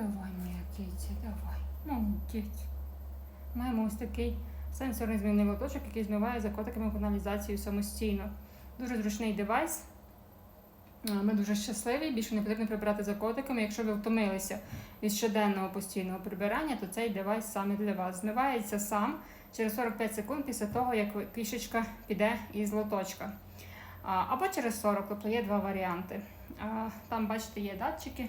Давай, моя киця, давай. Молодець. Маємо ось такий сенсорний змінний лоточок, який змиває за котиками каналізацію самостійно. Дуже зручний девайс. Ми дуже щасливі, більше не потрібно прибирати за котиками. Якщо ви втомилися від щоденного постійного прибирання, то цей девайс саме для вас. Змивається сам через 45 секунд після того, як кішечка піде із лоточка. Або через 40, тобто є два варіанти. Там, бачите, є датчики,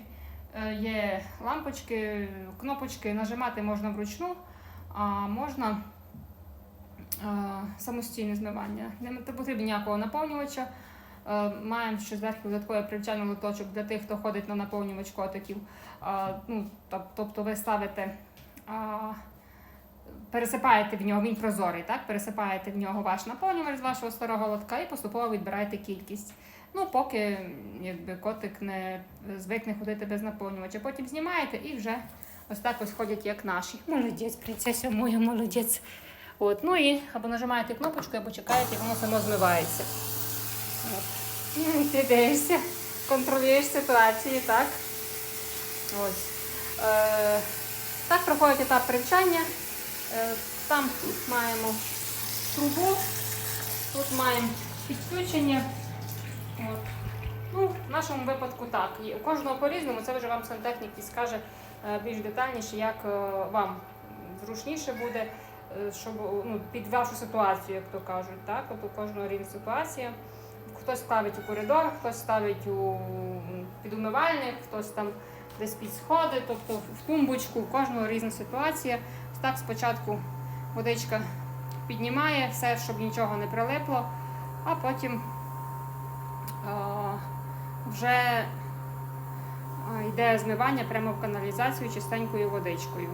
є лампочки, кнопочки, нажимати можна вручну, а можна е, самостійне змивання. Не потрібно ніякого наповнювача. Е, Маємо ще зверху додатковий привчальний лоточок для тих, хто ходить на наповнювач котиків. Ну, тобто ви ставите, пересипаєте в нього, він прозорий, так? пересипаєте в нього ваш наповнювач з вашого старого лотка і поступово відбираєте кількість. Ну, поки якби, котик не звикне ходити без наповнювача. Потім знімаєте і вже ось так ось ходять, як наші. Молодець, принцеса моя, молодець. От, ну і або нажимаєте кнопочку, або чекаєте, і воно само змивається. От. Ти дивишся, контролюєш ситуацію, так? Ось. Е, так проходить етап привчання. Е, там маємо трубу, тут маємо підключення. От. Ну, в нашому випадку так. У кожного по-різному, це вже вам сантехнік і скаже е, більш детальніше, як е, вам зручніше буде, щоб ну, під вашу ситуацію, як то кажуть. Так? Тобто у кожного різна ситуація. Хтось ставить у коридор, хтось ставить у м, під умивальник, хтось там десь під сходи, тобто в тумбочку, у кожного різна ситуація. Так спочатку водичка піднімає все, щоб нічого не прилипло, а потім а, вже йде змивання прямо в каналізацію чистенькою водичкою.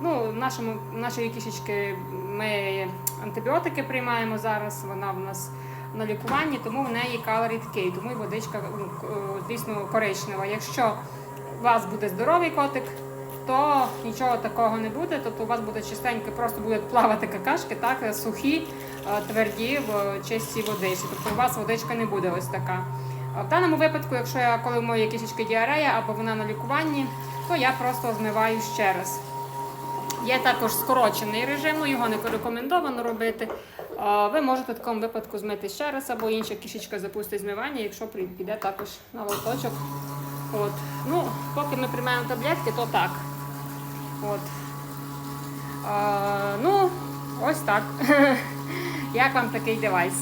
Ну, в нашому, нашої кішечки ми антибіотики приймаємо зараз, вона в нас на лікуванні, тому в неї калорій такий, тому і водичка, к- е, звісно, коричнева. Якщо у вас буде здоровий котик, то нічого такого не буде. Тобто у вас буде чистенько, просто будуть плавати какашки, так, сухі, е, тверді в чистій водичці. Тобто у вас водичка не буде ось така. В даному випадку, якщо я коли в моєї кішечки діарея або вона на лікуванні, то я просто змиваю ще раз. Є також скорочений режим, ну його не рекомендовано робити. Ви можете в такому випадку змити ще раз, або інша кішечка запустить змивання, якщо піде також на лоточок. От. Ну, поки ми приймаємо таблетки, то так. От. А, ну, ось так. Як вам такий девайс?